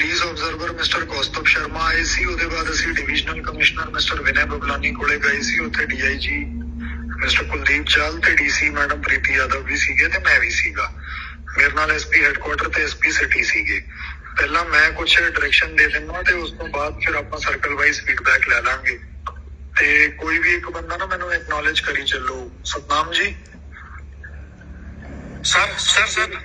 Police observer mister Kaustav Sharma ਆਏ ਸੀ। ਉਹਦੇ ਬਾਅਦ ਅਸੀਂ divisional commissioner mister Vinay Bablani ਕੋਲੇ ਗਏ ਸੀ। ਉੱਥੇ ਡੀਆਈਜੀ ਮਿਸਟਰ ਕੁਲਦੀਪ ਚਾਲ ਤੇ ਡੀਸੀ ਮੈਡਮ ਪ੍ਰੀਤੀ ਯਾਦਵ ਵੀ ਸੀਗੇ ਤੇ ਮੈਂ ਵੀ ਸੀਗਾ। ਮੇਰੇ ਨਾਲ ਐਸਪੀ ਹੈੱਡਕੁਆਟਰ ਤੇ ਐਸਪੀ ਸਿਟੀ ਸੀਗੇ। ਪਹਿਲਾਂ ਮੈਂ ਕੁਝ ਡਾਇਰੈਕਸ਼ਨ ਦੇ ਦਿੰਦਾ ਤੇ ਉਸ ਤੋਂ ਬਾਅਦ ਫਿਰ ਆਪਾਂ ਸਰਕਲ ਵਾਈਜ਼ ਫੀਡਬੈਕ ਲੈ ਲਾਂਗੇ। ਤੇ ਕੋਈ ਵੀ ਇੱਕ ਬੰਦਾ ਨਾ ਮੈਨੂੰ ਐਕਨੋਲਜ ਕਰੀ ਚੱਲੋ। ਸਤਨਾਮ ਜੀ। ਸਰ ਸਰ ਸਰ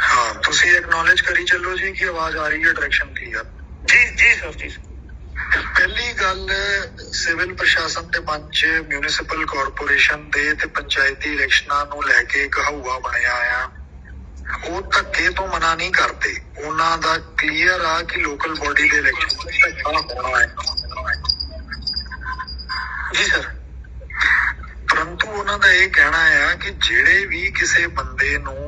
ਹਾਂ ਤੁਸੀਂ ਐਕਨੋਲਜ ਕਰੀ ਚੱਲੋ ਜੀ ਕਿ ਆਵਾਜ਼ ਆ ਰਹੀ ਹੈ ਡਾਇਰੈਕਸ਼ਨ ਕਲੀਅਰ ਜੀ ਜੀ ਸਰ ਜੀ ਪਹਿਲੀ ਗੱਲ ਸਿਵਲ ਪ੍ਰਸ਼ਾਸਨ ਦੇ ਮਨ 'ਚ ਮਿਊਨਿਸਪਲ ਕਾਰਪੋਰੇਸ਼ਨ ਦੇ ਤੇ ਪੰਚਾਇਤੀ ਇਲੈਕਸ਼ਨਾਂ ਨੂੰ ਲੈ ਕੇ ਇੱਕ ਹਊਆ ਬਣਿਆ ਆ। ਉਹ ਧੱਕੇ ਤੋਂ ਮਨਾ ਨਹੀਂ ਕਰਦੇ। ਉਹਨਾਂ ਦਾ ਕਲੀਅਰ ਆ ਕਿ ਲੋਕਲ ਬੋਡੀ ਦੇ ਇਲੈਕਸ਼ਨ ਧੱਕਾ ਹੋਣਾ ਹੈ। ਜੀ ਸਰ ਪਰੰਤੂ ਉਹਨਾਂ ਦਾ ਇਹ ਕਹਿਣਾ ਆ ਕਿ ਜਿਹੜੇ ਵੀ ਕਿਸੇ ਬੰਦੇ ਨੂੰ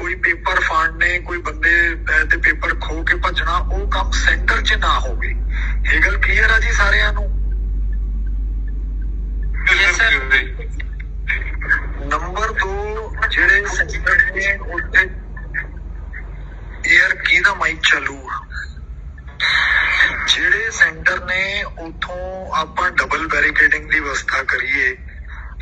ਕੋਈ ਪੇਪਰ ਫਾੜਨੇ ਕੋਈ ਬੰਦੇ ਦੇ ਪੇਪਰ ਖੋ ਕੇ ਭੱਜਣਾ ਉਹ ਕੰਮ ਸੈਂਟਰ 'ਚ ਨਾ ਹੋਵੇ। ਇਹ ਗੱਲ ਕਲੀਅਰ ਆ ਜੀ ਸਾਰਿਆਂ ਨੂੰ. ਨੰਬਰ 2 ਜਿਹੜੇ ਸੈਂਟਰ ਨੇ ਉੱਥੇ 에ਅਰ ਕੀ ਦਾ ਮਾਈਕ ਚਾਲੂ ਆ? ਜਿਹੜੇ ਸੈਂਟਰ ਨੇ ਉਥੋਂ ਆਪਾਂ ਡਬਲ ਬੈਰੀਕੇਡਿੰਗ ਦੀ ਵਿਵਸਥਾ ਕਰੀਏ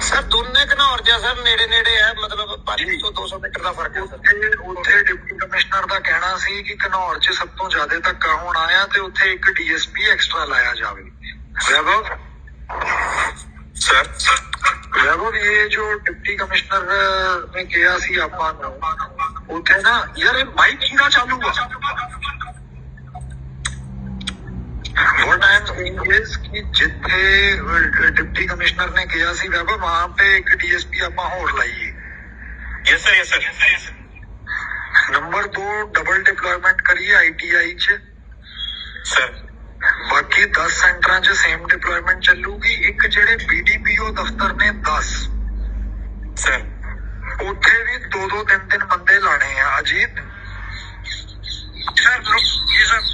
ਸਰ ਦੋਨੇ ਘਨੌਰ ਜਿਹਾ ਸਰ ਨੇੜੇ ਨੇੜੇ ਹੈ ਮਤਲਬ 500 200 ਮੀਟਰ ਦਾ ਫ਼ਰਕ ਹੈ ਸਰ ਉੱਥੇ ਉੱਥੇ ਡਿਪਟੀ ਕਮਿਸ਼ਨਰ ਦਾ ਕਹਿਣਾ ਸੀ ਕਿ ਕਨੌਰ 'ਚ ਸਭ ਤੋਂ ਜ਼ਿਆਦਾ ਧੱਕਾ ਹੋਣਾ ਆ ਤੇ ਉੱਥੇ ਇੱਕ ਡੀਐਸਪੀ ਐਕਸਟਰਾ ਲਾਇਆ ਜਾਵੇ ਵੈਭਵ ਸਰ ਸਰ ਵੈਭਵ ਇਹ ਜੋ ਡਿਪਟੀ ਕਮਿਸ਼ਨਰ ਨੇ ਕਿਹਾ ਸੀ ਆਪਾਂ ਨੂੰ ਉੱਥੇ ਨਾ ਯਾਰ ਇਹ ਮਾਈਕ ਕਿਹਦਾ ਚਾਲੂ ਆ what I am saying is ਕਿ ਜਿੱਥੇ ਅਹ, ਡਿਪਟੀ ਕਮਿਸ਼ਨਰ ਨੇ ਕਿਹਾ ਸੀ ਵੈਭਵ ਵਹਾਂ पे ਇੱਕ ਡੀਐਸਪੀ ਆਪਾਂ ਹੋਰ ਲਾਈਏ yes sir yes sir number 2 double deployment ਕਰੀਏ ਆਈਟੀਆਈ ਚ ਸਰ ਬਾਕੀ 10 ਸੈਂਟਰਾਂ 'ਚ ਸੇਮ ਡਿਪਲੋਇਮੈਂਟ ਚੱਲੂਗੀ ਇੱਕ ਜਿਹੜੇ ਬੀਡੀਪੀਓ ਦਫ਼ਤਰ ਨੇ 10 ਸਰ ਉੱਥੇ ਵੀ ਦੋ ਦੋ ਤਿੰਨ ਤਿੰਨ ਬੰਦੇ ਲਾਣੇ ਆ ਅਜੀਤ ਸਰ ਜੀ ਸਰ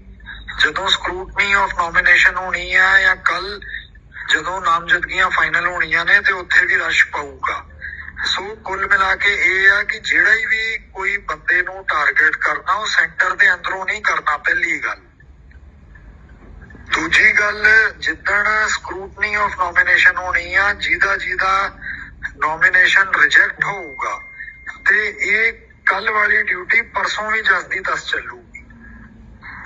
ਜਦੋਂ ਸਕਰੂਟਨੀ ਆਫ ਨੋਮੀਨੇਸ਼ਨ ਹੋਣੀ ਆ ਜਾਂ ਕੱਲ ਜਦੋਂ ਨਾਮਜ਼ਦਗੀਆਂ ਫਾਈਨਲ ਹੋਣੀਆਂ ਨੇ ਤੇ ਉੱਥੇ ਵੀ ਰਸ਼ ਪਊਗਾ। ਸੋ ਕੁੱਲ ਮਿਲਾ ਕੇ ਇਹ ਆ ਕਿ ਜਿਹੜਾ ਵੀ ਕੋਈ ਬੰਦੇ ਨੂੰ ਟਾਰਗੇਟ ਕਰਨਾ, ਉਹ ਸੈਂਟਰ ਦੇ ਅੰਦਰੋਂ ਨਹੀਂ ਕਰਨਾ ਪਹਿਲੀ ਗੱਲ। ਦੂਜੀ ਗੱਲ, ਜਿੱਦਣ ਸਕਰੂਟਨੀ ਆਫ ਨੋਮੀਨੇਸ਼ਨ ਹੋਣੀ ਆ, ਜਿਹਦਾ ਜਿਹਦਾ ਨੋਮੀਨੇਸ਼ਨ ਰਿਜੈਕਟ ਹੋਊਗਾ, ਤੇ ਇਹ ਕੱਲ ਵਾਲੀ ਡਿਊਟੀ ਪਰਸੋਂ ਵੀ ਜਸਦੀ ਦੱਸ ਚੱਲੂ।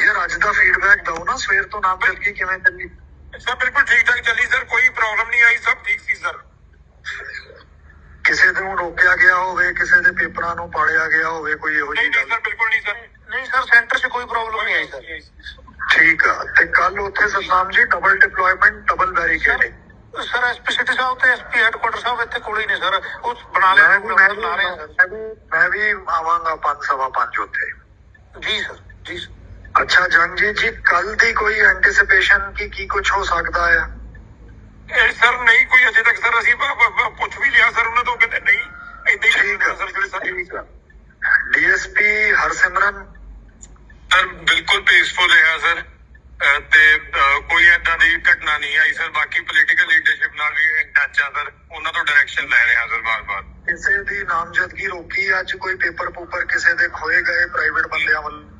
ਯਾਰ ਅੱਜ ਦਾ ਫੀਡਬੈਕ ਦਿਓ ਨਾ ਸਵੇਰ ਤੋਂ ਨਾਮਜ਼ਦਗੀ ਕਿਵੇਂ ਚੱਲੀ? ਸਰ ਬਿਲਕੁਲ ਠੀਕ ਠਾਕ ਚੱਲੀ ਸਰ ਕੋਈ ਪ੍ਰੋਬਲਮ ਨਹੀਂ ਆਈ ਸਭ ਠੀਕ ਸੀ ਸਰ। ਕਿਸੇ ਨੂੰ ਰੋਕਿਆ ਗਿਆ ਹੋਵੇ ਕਿਸੇ ਦੇ ਪੇਪਰਾਂ ਨੂੰ ਪਾੜਿਆ ਗਿਆ ਹੋਵੇ ਕੋਈ ਇਹੋ ਜਿਹੀ ਗੱਲ। ਬਿਲਕੁਲ ਨਹੀਂ ਸਰ। ਨਹੀਂ ਸਰ ਸੈਂਟਰ 'ਚ ਕੋਈ ਪ੍ਰੋਬਲਮ ਨਹੀਂ ਆਈ ਸਰ। ਠੀਕ ਆ ਤੇ ਕੱਲ ਉੱਥੇ Satnam ji double deployment double barricading sir SP city ਸਾਹਿਬ ਤੇ ਐਸਪੀ ਹੈਡਕੁਆਟਰ ਸਾਹਿਬ ਇੱਥੇ ਕੋਲ ਹੀ ਨੇ ਸਰ। ਉਹ ਬਣਾ ਮੈਂ ਲਿਆ ਵੀ ਮੈਂ ਵੀ ਮੈਂ ਵੀ- ਮੈਂ ਵੀ ਆਵਾਂਗਾ ਪੰਜ ਸਵਾ ਪੰਜ ਉੱਥੇ। ਜੀ ਸਰ ਜੀ ਸਰ। ਅੱਛਾ ਜੰਗਜੀਤ ਜੀ ਕੱਲ ਦੀ ਕੋਈ ਐਂਟੀਸਿਪੇਸ਼ਨ ਕਿ ਕੀ ਕੁਝ ਹੋ ਸਕਦਾ ਹੈ ਇਹ ਸਰ ਨਹੀਂ ਕੋਈ ਅਜੇ ਤੱਕ ਸਰ ਅਸੀਂ ਬ- ਬ- ਬ- ਪੁੱਛ ਵੀ ਲਿਆ ਸਰ ਉਹਨਾਂ ਤੋਂ ਕਹਿੰਦੇ ਨਹੀਂ ਏਦਾਂ ਹੀ ਠੀਕ ਆ। ਸਰ ਜਿਹੜੇ ਸਰ ਠੀਕ ਆ। ਡੀਐਸਪੀ ਹਰਸਿਮਰਨ? ਸਰ ਬਿਲਕੁਲ ਪੀਸਫੁਲ ਰਿਹਾ ਸਰ। ਤੇ ਕੋਈ ਏਦਾਂ ਦੀ ਘਟਨਾ ਨਹੀਂ ਆਈ ਸਰ ਬਾਕੀ ਪੋਲੀਟੀਕਲ ਲੀਡਰਸ਼ਿਪ ਨਾਲ ਵੀ ਇਨ ਟੱਚ ਆ ਸਰ। ਉਹਨਾਂ ਤੋਂ ਡਾਇਰੈਕਸ਼ਨ ਲੈ ਰਹੇ ਹਾਂ ਸਰ ਬਾਰ-ਬਾਰ। ਕਿਸੇ ਦੀ ਨਾਮਜ਼ਦਗੀ ਰੋਕੀ ਅੱਜ ਕੋਈ ਪੇਪਰ ਪੂਪਰ ਕਿਸੇ ਦੇ ਖੋਏ ਗਏ ਪ੍ਰਾਈਵੇਟ ਬੰਦਿਆਂ ਵੱਲ?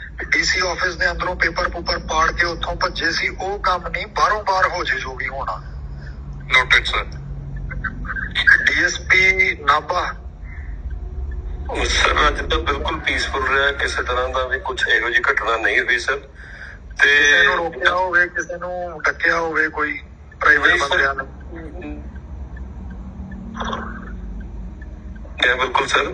ਡੀਸੀ ਆਫਿਸ ਦੇ ਅੰਦਰੋਂ ਪੇਪਰ ਪੂਪਰ ਪਾੜ ਕੇ ਉੱਥੋਂ ਭੱਜੇ ਸੀ ਉਹ ਕੰਮ ਨਹੀਂ ਬਾਹਰੋਂ ਬਾਹਰ ਹੋ ਜੇ ਜੋ ਵੀ ਹੋਣਾ noted sir DSP Nabha. Sir ਅੱਜ ਤਾਂ ਬਿਲਕੁਲ ਪੀਸਫੁਲ ਰਿਹਾ ਕਿਸੇ ਤਰ੍ਹਾਂ ਦਾ ਵੀ ਕੁਝ ਇਹੋ ਜਿਹੀ ਘਟਨਾ ਨਹੀਂ ਹੋਈ ਸਰ ਤੇ ਕਿਸੇ ਨੂੰ ਰੋਕਿਆ ਹੋਵੇ ਕਿਸੇ ਨੂੰ ਡੱਕਿਆ ਹੋਵੇ ਕੋਈ ਪ੍ਰਾਈਵੇਟ। ਬੰਦਿਆਂ ਨੇ। ਬਿਲਕੁਲ ਸਰ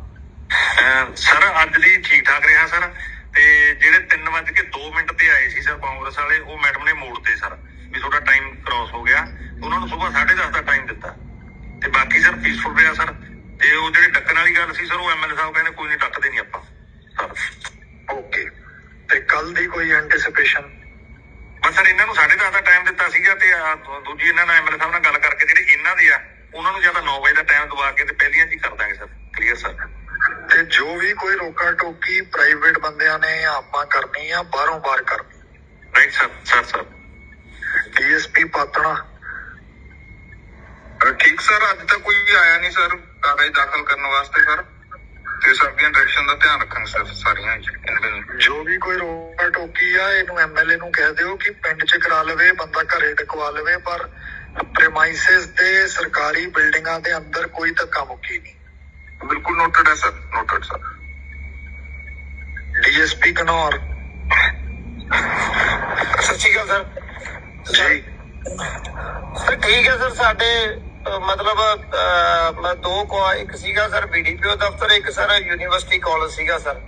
Sir ਅੱਜ ਦੀ ਠੀਕ ਠਾਕ ਰਿਹਾ ਸਰ। ਤੇ ਜਿਹੜੇ 3:02 ਮਿੰਟ ਤੇ ਆਏ ਸੀ ਸਰ ਕਾਂਗਰਸ ਵਾਲੇ ਉਹ ਮੈਡਮ ਨੇ ਮੋੜਤੇ ਸਰ ਵੀ ਤੁਹਾਡਾ ਟਾਈਮ ਕ੍ਰਾਸ ਹੋ ਗਿਆ। ਉਹਨਾਂ ਨੂੰ ਸਵੇਰ 10:30 ਦਾ ਟਾਈਮ ਦਿੱਤਾ। ਤੇ ਬਾਕੀ ਸਰ ਪੀਸਫੁਲ ਰਿਹਾ ਸਰ। ਤੇ ਉਹ ਜਿਹੜੇ ਡੱਕਣ ਵਾਲੀ ਗੱਲ ਸੀ ਸਰ ਉਹ ਐਮਐਲਏ ਸਾਹਿਬ ਕਹਿੰਦੇ ਕੋਈ ਨਹੀਂ ਡੱਕਦੇ ਨਹੀਂ ਆਪਾਂ। ਓਕੇ। ਤੇ ਕੱਲ ਦੀ ਕੋਈ ਐਂਟੀਸਿਪੇਸ਼ਨ ਬਸ ਸਰ ਇਹਨਾਂ ਨੂੰ 10:30 ਦਾ ਟਾਈਮ ਦਿੱਤਾ ਸੀਗਾ ਤੇ ਦੂਜੀ ਇਹਨਾਂ ਨਾਲ ਐਮਐਲਏ ਸਾਹਿਬ ਨਾਲ ਗੱਲ ਕਰਕੇ ਜਿਹੜੇ ਇਹਨਾਂ ਦੇ ਆ ਉਹਨਾਂ ਨੂੰ ਜਾਂ ਤਾਂ 9 ਵਜੇ ਦਾ ਟਾਈਮ ਦਵਾ ਕੇ ਤੇ ਪਹਿਲੀਆਂ ਚ ਹੀ ਕਰ ਦਾਂਗੇ ਸਰ। ਕਲੀਅਰ ਸਰ ਤੇ ਜੋ ਵੀ ਕੋਈ ਰੋਕਾ ਟੋਕੀ ਪ੍ਰਾਈਵੇਟ ਬੰਦਿਆਂ ਨੇ ਆਪਾਂ ਕਰਨੀ ਆ ਬਾਹਰੋਂ ਬਾਹਰ ਕਰਨੀ। Right sir sir sir. DSP Patran. ਠੀਕ ਸਰ ਅੱਜ ਤੱਕ ਕੋਈ ਆਇਆ ਨਹੀਂ ਸਰ ਕਾਗਜ਼ ਦਾਖਲ ਕਰਨ ਵਾਸਤੇ ਸਰ। ਤੇ ਸਭ ਦੀਆਂ ਡਾਇਰੈਕਸ਼ਨ ਦਾ ਧਿਆਨ ਰੱਖਾਂਗੇ ਸਰ ਸਾਰੀਆਂ। ਜੋ ਵੀ ਕੋਈ ਰੋਕਾ ਟੋਕੀ ਆ ਇਹਨੂੰ ਐਮਐਲਏ ਨੂੰ ਕਹਿ ਦਿਓ ਕਿ ਪਿੰਡ 'ਚ ਕਰਾ ਲਵੇ ਬੰਦਾ ਘਰੇ ਟਕਵਾ ਲਵੇ ਪਰ ਪ੍ਰੈਮਾਈਸਿਸ ਤੇ ਸਰਕਾਰੀ ਬਿਲਡਿੰਗਾਂ ਦੇ ਅੰਦਰ ਕੋਈ ਧੱਕਾ ਮੁੱਕੀ ਨਹੀਂ। ਬਿਲਕੁਲ ਨੋਟਡ ਹੈ ਸਰ ਨੋਟਡ ਸਰ ਡੀਐਸਪੀ ਕਨੌਰ ਸਤਿ ਸ਼੍ਰੀ ਅਕਾਲ ਸਰ ਜੀ। ਸਰ ਠੀਕ ਹੈ ਸਰ ਸਾਡੇ ਮਤਲਬ ਮੈਂ ਦੋ ਕੋ ਇੱਕ ਸੀਗਾ ਸਰ ਬੀਡੀਪੀਓ ਦਫ਼ਤਰ ਇੱਕ ਸਰ ਯੂਨੀਵਰਸਿਟੀ ਕਾਲਜ ਸੀਗਾ ਸਰ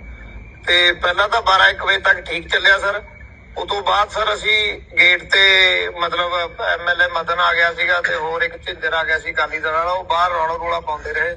ਤੇ ਪਹਿਲਾਂ ਤਾਂ 12 1 ਵਜੇ ਤੱਕ ਠੀਕ ਚੱਲਿਆ ਸਰ ਉਸ ਤੋਂ ਬਾਅਦ ਸਰ ਅਸੀਂ ਗੇਟ ਤੇ ਮਤਲਬ ਐਮਐਲਏ ਮਦਨ ਆ ਗਿਆ ਸੀਗਾ ਤੇ ਹੋਰ ਇੱਕ ਝਿੰਦਰ ਆ ਗਿਆ ਸੀ ਕਾਲੀ ਦਲ ਵਾਲਾ ਉਹ ਬਾਹਰ ਰੌਲਾ ਰੋਲਾ ਪਾਉਂਦੇ ਰਹੇ।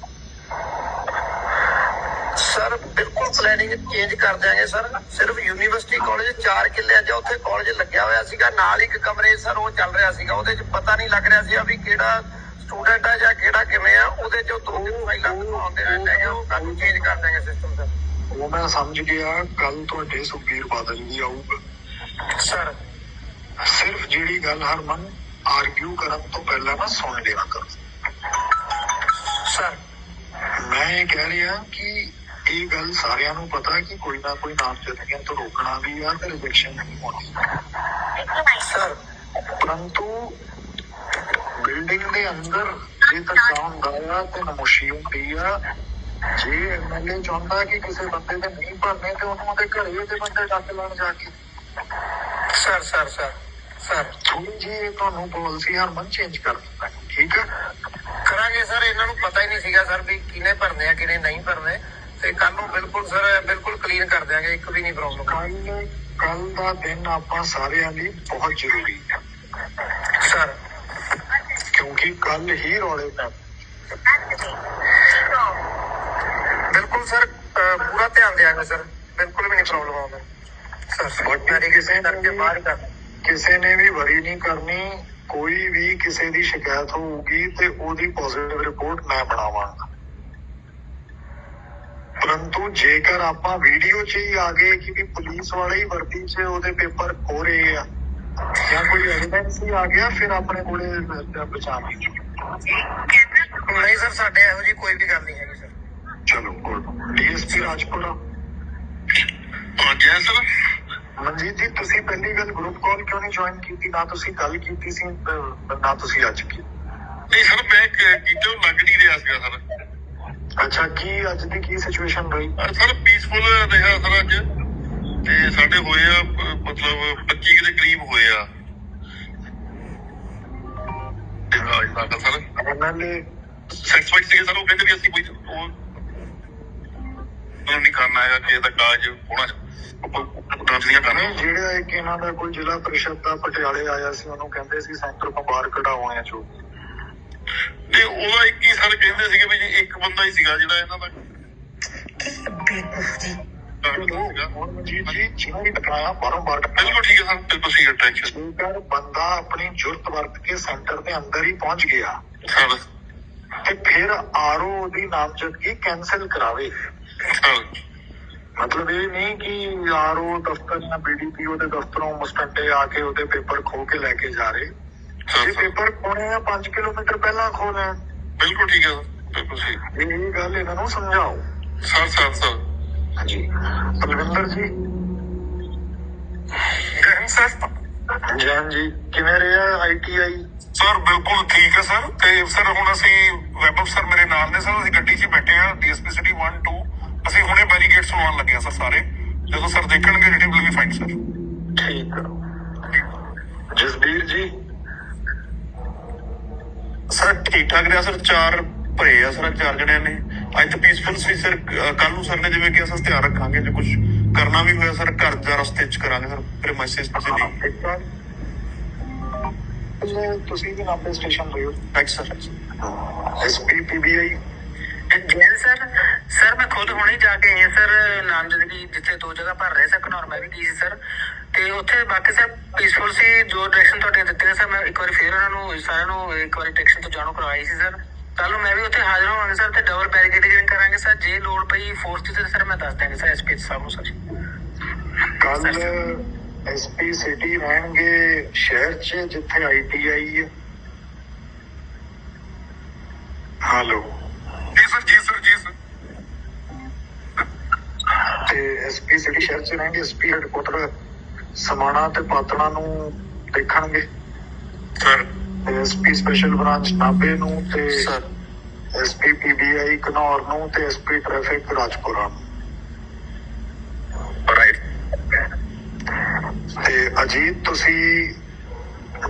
ਸਰ ਬਿਲਕੁਲ ਪਲੈਨਿੰਗ ਚੇਂਜ ਕਰ ਦਿਆਂਗੇ ਸਰ। ਸਿਰਫ ਯੂਨੀਵਰਸਿਟੀ ਕਾਲਜ 4 ਕਿੱਲਿਆਂ 'ਚ ਉੱਥੇ ਕਾਲਜ ਲੱਗਿਆ ਹੋਇਆ ਸੀਗਾ। ਨਾਲ ਇੱਕ ਕਮਰੇ ਸਰ ਉਹ ਚੱਲ ਰਿਹਾ ਸੀਗਾ। ਉਹਦੇ 'ਚ ਪਤਾ ਨਹੀਂ ਲੱਗ ਰਿਹਾ ਸੀ ਵੀ ਕਿਹੜਾ ਸਟੂਡੈਂਟ ਆ ਜਾਂ ਕਿਹੜਾ ਕਿਵੇਂ ਆ। ਉਹਦੇ 'ਚੋਂ ਦੋ ਤਿੰਨ ਫਾਈਲਾਂ ਆਉਂਦੇ ਰਹਿੰਦੇ ਹੈਗੇ ਉਹ ਕੱਲ ਚੇਂਜ ਕਰ ਦਿਆਂਗੇ ਸਿਸਟਮ ਸਰ। ਉਹ ਮੈਂ ਸਮਝ ਗਿਆ। ਕੱਲ ਤੁਹਾਡੇ ਸੁਖਬੀਰ ਬਾਦਲ ਵੀ ਆਊਗਾ। ਸਰ। ਸਿਰਫ ਜਿਹੜੀ ਗੱਲ ਹਰਮਨ ਆਰਗਿਊ ਕਰਨ ਤੋਂ ਪਹਿਲਾਂ ਨਾ ਸੁਣ ਲਿਆ ਕਰੋ। ਸਰ। ਮੈਂ ਕਹਿ ਰਿਹਾ ਕਿ ਇਹ ਗੱਲ ਸਾਰਿਆਂ ਨੂੰ ਪਤਾ ਕਿ ਕੋਈ ਨਾ ਕੋਈ ਨਾਮਜ਼ਦਗੀਆਂ ਤੋਂ ਰੋਕਣਾ ਵੀ ਆ ਤੇ ਰਿਜੈਕਸ਼ਨ ਨਹੀਂ ਹੋਣੀ। ਸਰ ਪਰੰਤੂ ਬਿਲਡਿੰਗ ਦੇ ਅੰਦਰ ਜੇ ਧੱਕਾ ਹੁੰਦਾ ਆ ਤੇ ਨਮੋਸ਼ੀ ਹੁੰਦੀ ਆ ਜੇ ਐਮਐਲਏ ਚਾਹੁੰਦਾ ਕਿ ਕਿਸੇ ਬੰਦੇ ਦੇ ਨਹੀਂ ਭਰਨੇ ਤੇ ਉਹਨੂੰ ਉਹਦੇ ਘਰੇ ਉਹਦੇ ਬੰਦੇ ਡੱਕ ਲੈਣ ਜਾ ਕੇ। ਸਰ ਸਰ ਸਰ ਸਰ ਥੋੜੀ ਜੀ ਤੁਹਾਨੂੰ ਪਾਲਿਸੀ ਹਰਮਨ ਚੇਂਜ ਕਰ ਦਿੱਤਾ ਠੀਕ ਹੈ ਕਰਾਂਗੇ ਸਰ ਇਹਨਾਂ ਨੂੰ ਪਤਾ ਹੀ ਨਹੀਂ ਸੀਗਾ ਸਰ ਵੀ ਕਿਹਨੇ ਭਰਨੇ ਆ ਕਿਹਨੇ ਨਹੀਂ ਭਰਨੇ। ਤੇ ਕੱਲ ਨੂੰ ਬਿਲਕੁਲ ਸਰ ਬਿਲਕੁਲ ਕਲੀਨ ਕਰ ਦਿਆਂਗੇ ਇੱਕ ਵੀ ਨਹੀਂ ਪ੍ਰੋਬਲਮ ਕੱਲ ਕੱਲ ਦਾ ਦਿਨ ਆਪਾਂ ਸਾਰਿਆਂ ਲਈ ਬਹੁਤ ਜ਼ਰੂਰੀ ਹੈ। ਸਰ ਕਿਉਂਕਿ ਕੱਲ ਹੀ ਰੌਲੇ ਪੈ ਬਿਲਕੁਲ ਸਰ ਪੂਰਾ ਧਿਆਨ ਦਿਆਂਗੇ ਸਰ। ਬਿਲਕੁਲ ਵੀ ਨਹੀਂ ਪ੍ਰੋਬਲਮ ਆਉਂਦਾ। ਸਰ ਮੇਰੀ ਕਿਸੇ ਕਰਕੇ ਬਾਹਰ ਕਰ ਕਿਸੇ ਨੇ ਵੀ ਵਰੀ ਨਹੀਂ ਕਰਨੀ ਕੋਈ ਵੀ ਕਿਸੇ ਦੀ ਸ਼ਿਕਾਇਤ ਹੋਊਗੀ ਤੇ ਉਹਦੀ ਪੋਜ਼ਿਟਿਵ ਰਿਪੋਰਟ ਮੈਂ ਬਣਾਵਾਂਗਾ। ਪਰੰਤੂ ਜੇਕਰ ਆਪਾਂ ਵੀਡੀਓ 'ਚ ਹੀ ਆ ਗਏ ਕਿ ਵੀ ਪੁਲਿਸ ਵਾਲੇ ਹੀ ਵਰਦੀ 'ਚ ਉਹਦੇ ਪੇਪਰ ਖੋ ਰਹੇ ਆ ਜਾਂ ਕੋਈ ਐਵੀਡੈਂਸ ਹੀ ਆ ਗਿਆ ਫਿਰ ਆਪਣੇ ਕੋਲੇ ਬਚਾਅ ਨਹੀਂ ਨਹੀਂ ਸਰ ਸਾਡੇ ਇਹੋ ਜੀ ਕੋਈ ਵੀ ਗੱਲ ਨਹੀਂ ਹੈਗੀ ਸਰ ਚਲੋ ਗੁੱਡ ਡੀਐਸਪੀ ਰਾਜਪੁਰਾ ਜੈ ਸਰ ਮਨਜੀਤ ਜੀ ਤੁਸੀਂ ਪਹਿਲੀ ਗੱਲ ਗਰੁੱਪ ਕਾਲ ਕਿਉਂ ਨਹੀਂ ਜੁਆਇਨ ਕੀਤੀ ਨਾ ਤੁਸੀਂ ਕੱਲ ਕੀਤੀ ਸੀ ਅਹ, ਨਾ ਤੁਸੀਂ ਅੱਜ ਕੀਤੀ ਨਹੀਂ ਸਰ ਮੈਂ ਕ- ਕਿਤੇ ਉਹ ਲੱਗ ਨਹੀਂ ਰਿਹਾ ਸੀਗਾ ਸਰ ਅੱਛਾ ਕੀ ਅੱਜ ਦੀ ਕੀ ਸਿਚੁਏਸ਼ਨ ਰਹੀ? ਅਹ ਸਰ ਪੀਸਫੁਲ ਰਿਹਾ ਸਰ ਅੱਜ। ਤੇ ਸਾਡੇ ਹੋਏ ਆ ਪ- ਮਤਲਬ 25 ਕੁ ਦੇ ਕਰੀਬ ਹੋਏ ਆ। ਤੇ ਰਾਜ ਦਾ ਸਰ। ਐਮਐਲਏ ਸੈਟੀਸਫਾਈਡ ਸੀਗੇ ਸਰ ਉਹ ਕਹਿੰਦੇ ਵੀ ਅਸੀਂ ਕੋਈ ਉਹ ਉਹ ਨਹੀਂ ਕਰਨਾ ਹੈਗਾ ਕਿ ਇਹਦਾ ਕਾਜ ਹੋਣਾ ਕਰਨਾ ਨਹੀਂ ਜਿਹੜਾ ਇੱਕ ਇਹਨਾਂ ਦਾ ਕੋਈ ਜ਼ਿਲ੍ਹਾ ਪ੍ਰੀਸ਼ਦ ਦਾ ਪਟਿਆਲੇ ਆਇਆ ਸੀ ਉਹਨੂੰ ਕਹਿੰਦੇ ਸੀ ਸੈਂਟਰ ਤੋਂ ਬਾਹਰ ਕਢਾਉਣੇ ਆ ਜੋ। ਤੇ ਉਹਦਾ ਇੱਕ ਹੀ ਸਰ ਕਹਿੰਦੇ ਸੀਗੇ ਵੀ ਜੀ ਇੱਕ ਬੰਦਾ ਹੀ ਸੀਗਾ ਜਿਹੜਾ ਇਹਨਾਂ ਦਾ ਬਿਲਕੁਲ ਠੀਕ ਹੈ ਸਰ ਬਿਲਕੁਲ ਠੀਕ ਹੈ ਟੈਨਸ਼ਨ ਜੇਕਰ ਬੰਦਾ ਆਪਣੀ ਜੁਰਤ ਵਰਤ ਕੇ ਸੈਂਟਰ ਦੇ ਅੰਦਰ ਹੀ ਪਹੁੰਚ ਗਿਆ ਸਰ। ਤੇ ਫਿਰ ਆਰਓ ਦੀ ਨਾਮਜ਼ਦਗੀ ਕੈਨਸਲ ਕਰਾਵੇ। ਸਰ। ਮਤਲਬ ਇਹ ਨਹੀਂ ਕਿ ਆਰਓ ਦਫ਼ਤਰ ਜਾਂ ਬੀਡੀਪੀਓ ਦੇ ਦਫ਼ਤਰੋਂ ਮੁਸਟੰਡੇ ਆ ਕੇ ਉਹਦੇ ਪੇਪਰ ਖੋ ਕੇ ਲੈ ਕੇ ਜਾ ਰਹੇ। ਜੇ ਪੇਪਰ ਖੋਣੇ ਆ 5 ਕਿਲੋਮੀਟਰ ਪਹਿਲਾਂ ਖੋ ਲੈਣ ਬਿਲਕੁਲ ਠੀਕ ਹੈ ਬਿਲਕੁਲ ਠੀਕ ਇਹ ਗੱਲ ਇਹਨਾਂ ਨੂੰ ਸਮਝਾਓ। Sir sir sir. ਹਾਂਜੀ। ਬਲਵਿੰਦਰ ਜੀ। ਗਹਿਨ ਸਰ। ਜੈਨ ਜੀ ਕਿਵੇਂ ਰਿਹਾ ਆਈਟੀਆਈ ਸਰ ਬਿਲਕੁਲ ਠੀਕ ਹੈ ਸਰ। ਤੇ ਸਰ ਹੁਣ ਅਸੀਂ ਵੈਬ ਸਰ ਮੇਰੇ ਨਾਲ ਨੇ ਸਰ। ਅਸੀਂ ਗੱਡੀ 'ਚ ਬੈਠੇ ਆ ਡੀਐਸਪੀ ਸਿਟੀ 1 2 ਅਸੀਂ ਹੁਣੇ ਬੈਰੀਗੇਡਸ ਲਵਾਉਣ ਲੱਗੇ ਆ ਸਰ ਸਾਰੇ। ਜਦੋਂ ਸਰ ਦੇਖਣਗੇ ਵਿਲ ਬੀ ਫਾਈਨ ਸਰ ਠੀਕ ਜਸਬੀਰ ਜੀ। ਸਰ ਠੀਕ ਠਾਕ ਰਿਹਾ ਸਰ? ਚਾਰ ਭਰੇ ਆ ਸਰ ਚਾਰ ਜਣਿਆਂ ਨੇ। ਅੱਜ ਤਾਂ ਪੀਸਫੁਲ ਸੀ ਸਰ। ਕੱਲ ਨੂੰ ਸਰ ਨੇ ਜਿਵੇਂ ਕਿ ਅਸਾਂ ਧਿਆਨ ਰੱਖਾਂਗੇ ਜੇ ਕੁਝ ਕਰਨਾ ਵੀ ਹੋਇਆ ਸਰ ਘਰ ਦਾ ਰਸਤੇ 'ਚ ਕਰਾਂਗੇ ਸਰ ਪ੍ਰੈਮਾਈਸਿਸ ਤੇ ਨਹੀਂ ਤੁਸੀਂ ਵੀ ਨਾਪੇ ਸਟੇਸ਼ਨ ਰਹੇ ਹੋ thanks sir SP PBI Jain sir? Sir ਮੈਂ ਖੁਦ ਹੁਣੇ ਜਾ ਕੇ ਆਇਆ ਸਰ ਨਾਮਜ਼ਦਗੀ ਜਿੱਥੇ ਦੋ ਜਗ੍ਹਾ ਭਰ ਰਹੇ ਸਰ ਘਨੌਰ ਮੈਂ ਵੀ ਗਈ ਸੀ ਸਰ। ਤੇ ਉੱਥੇ ਬਾਕੀ ਸਰ ਪੀਸਫੁਲ ਸੀ ਜੋ ਡਾਇਰੈਕਸ਼ਨ ਤੁਹਾਡੀਆਂ ਦਿੱਤੀਆਂ ਸਰ ਮੈਂ ਇੱਕ ਵਾਰੀ ਫੇਰ ਉਹਨਾਂ ਨੂੰ ਸਾਰਿਆਂ ਨੂੰ ਇੱਕ ਵਾਰੀ ਡਾਇਰੈਕਸ਼ਨ ਤੋਂ ਜਾਣੂ ਕਰਵਾਈ ਸੀ ਸਰ। ਕੱਲ ਨੂੰ ਮੈਂ ਵੀ ਉੱਥੇ ਹਾਜ਼ਰ ਹੋਵਾਂਗਾ ਸਰ ਤੇ ਡਬਲ ਬੈਰੀਕੇਡਿੰਗ ਕਰਾਂਗੇ ਸਰ। ਜੇ ਲੋੜ ਪਈ ਫੋਰਸ ਦੀ ਤੇ ਸਰ ਮੈਂ ਦੱਸ ਦਾਂਗਾ ਸਰ ਐਸਪੀ ਸਾਹਿਬ ਨੂੰ ਸਰ। ਕੱਲ ਐਸਪੀ ਸਿਟੀ ਰਹਿਣਗੇ ਸ਼ਹਿਰ 'ਚ ਜਿੱਥੇ ਆਈਟੀਆਈ ਹੈ। ਹੈਲੋ ਜੀ ਸਰ ਜੀ ਸਰ ਜੀ ਸਰ। ਤੇ ਐਸਪੀ ਸਿਟੀ ਸ਼ਹਿਰ 'ਚ ਰਹਿਣਗੇ ਐਸਪੀ ਹੈਡਕੁਆਟਰ ਸਮਾਣਾ ਤੇ ਪਾਤਣਾ ਨੂੰ ਦੇਖਣਗੇ। ਸਰ। ਐਸਪੀ ਸਪੈਸ਼ਲ ਬ੍ਰਾਂਚ ਨਾਭੇ ਨੂੰ ਤੇ ਸਰ। ਐਸਪੀ ਪੀਬੀਆਈ ਘਨੌਰ ਨੂੰ ਤੇ ਐਸਪੀ ਟ੍ਰੈਫਿਕ ਰਾਜਪੁਰਾ ਨੂੰ। ਰਾਈਟ ਤੇ ਅਜੀਤ ਤੁਸੀਂ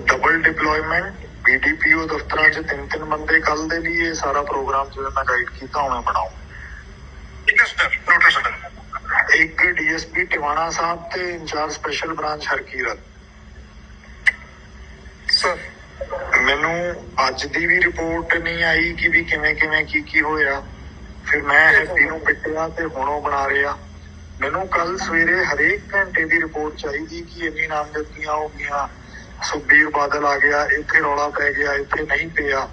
ਡਬਲ ਡਿਪਲੋਇਮੈਂਟ ਬੀਡੀਪੀਓ ਦਫ਼ਤਰਾਂ 'ਚ ਤਿੰਨ ਤਿੰਨ ਬੰਦੇ ਕੱਲ ਦੇ ਲਈ ਇਹ ਸਾਰਾ ਪ੍ਰੋਗਰਾਮ ਜਿਹੜਾ ਮੈਂ ਗਾਈਡ ਕੀਤਾ ਉਵੇਂ ਬਣਾਓ। ਠੀਕ ਹੈ ਸਰ ਨੋਟਿਸ ਸਰ ਇੱਕ ਡੀਐਸਪੀ ਟਿਵਾਣਾ ਸਾਹਿਬ ਤੇ incharge special branch Harkirat. Sir. ਮੈਨੂੰ ਅੱਜ ਦੀ ਵੀ ਰਿਪੋਰਟ ਨਹੀਂ ਆਈ ਕਿ ਵੀ ਕਿਵੇਂ ਕਿਵੇਂ ਕੀ ਕੀ ਹੋਇਆ। ਫਿਰ ਮੈਂ ਹੈਪੀ ਨੂੰ ਪਿੱਟਿਆ ਤੇ ਹੁਣ ਉਹ ਬਣਾ ਰਿਹਾ। ਮੈਨੂੰ ਕੱਲ ਸਵੇਰੇ ਹਰੇਕ ਘੰਟੇ ਦੀ ਰਿਪੋਰਟ ਚਾਹੀਦੀ ਕਿ ਇੰਨੀ ਨਾਮਜ਼ਦਗੀਆਂ ਹੋ ਗਈਆਂ। ਸੁਖਬੀਰ ਬਾਦਲ ਆ ਗਿਆ ਇੱਥੇ ਰੌਲਾ ਪੈ ਗਿਆ ਇੱਥੇ ਨਹੀਂ ਪਿਆ।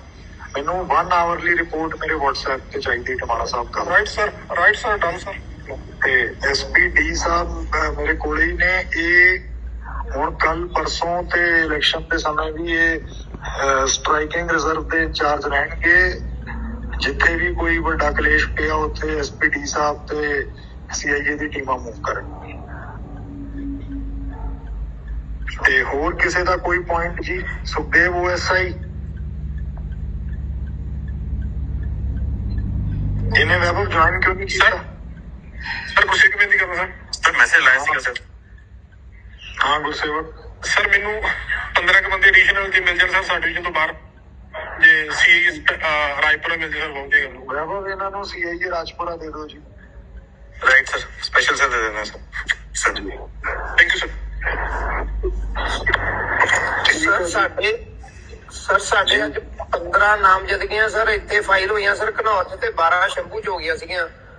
ਮੈਨੂੰ 1 ਆਵਰਲੀ ਰਿਪੋਰਟ ਮੇਰੇ WhatsApp ਤੇ ਚਾਹੀਦੀ ਟਮਾਣਾ ਸਾਹਿਬ ਕੱਲ right sir right sir done sir ਤੇ ਐਸਪੀਡੀ ਸਾਹਿਬ ਮੇਰੇ ਕੋਲੇ ਹੀ ਨੇ। ਇਹ ਹੁਣ ਕੱਲ ਪਰਸੋਂ ਤੇ ਇਲੈਕਸ਼ਨ ਦੇ ਸਮੇਂ ਵੀ ਇਹ ਸਟ੍ਰਾਈਕਿੰਗ ਰਿਜ਼ਰਵ ਦੇ ਇੰਚਾਰਜ ਰਹਿਣਗੇ। ਜਿੱਥੇ ਵੀ ਕੋਈ ਵੱਡਾ ਕਲੇਸ਼ ਪਿਆ, ਉੱਥੇ ਐਸਪੀਡੀ ਸਾਹਿਬ ਤੇ ਸੀਆਈਏ ਦੀ ਟੀਮਾਂ ਮੂਵ ਕਰਨਗੀਆਂ। ਤੇ ਹੋਰ ਕਿਸੇ ਦਾ ਕੋਈ ਪੁਆਇੰਟ ਜੀ? ਸੁਖਦੇਵ ਓਐਸਆਈ ਇਹਨੇ ਵੈਬ ਜੁਆਇਨ ਕਿਉਂ ਨਹੀਂ ਕੀਤਾ? ਸਰ ਕੁਛ ਇੱਕ ਬੇਨਤੀ ਕਰਨਾ ਸਰ ਸਰ ਮੈਸੇਜ ਲਾਇਆ ਸੀਗਾ ਸਰ। ਹਾਂ ਗੁਰਸੇਵਕ ਸਰ ਮੈਨੂੰ 15 ਕ ਬੰਦੇ ਐਡੀਸ਼ਨਲ ਜੇ ਮਿਲ ਜਾਣ ਸਰ ਸਾਡੇ ਤੋਂ ਬਾਹਰ ਜੇ ਸੀ ਰਾਏਪੁਰਾ ਮਿਲ ਜਾਣ ਸਰ ਬਹੁਤ ਵੈਭਵ ਇਹਨਾਂ ਨੂੰ ਸੀਆਈਏ ਰਾਜਪੁਰਾ ਦੇ ਦਿਓ ਜੀ? ਰਾਈਟ ਸਰ ਸਪੈਸ਼ਲ ਸਰ ਦੇ ਦੇਣਾ sir sir thank you sir sir ਸਾਡੇ ਸਰ ਸਾਡੇ ਅੱਜ 15 ਨਾਮਜ਼ਦਗੀਆਂ ਸਰ ਇੱਥੇ ਫਾਈਲ ਹੋਈਆਂ ਸਰ ਘਨੌਰ 'ਚ ਤੇ 12 ਸ਼ੰਭੂ 'ਚ ਹੋ ਗਈਆਂ ਸੀਗੀਆਂ।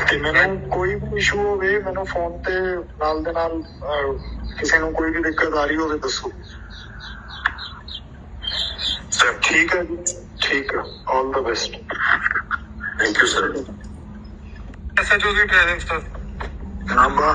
ਤੇ ਮੈਨੂੰ ਕੋਈ ਵੀ ਇਸ਼ੂ ਹੋਵੇ ਮੈਨੂੰ ਫੋਨ ਤੇ ਨਾਲ ਦੇ ਨਾਲ ਅਹ, ਕਿਸੇ ਨੂੰ ਕੋਈ ਵੀ ਦਿੱਕਤ ਆ ਰਹੀ ਹੋਵੇ ਦੱਸੋ। ਸਰ ਠੀਕ ਹੈ ਜੀ। ਠੀਕ ਹੈ। All the best thank you sir SHO the training sir ਨਾਂਬਾ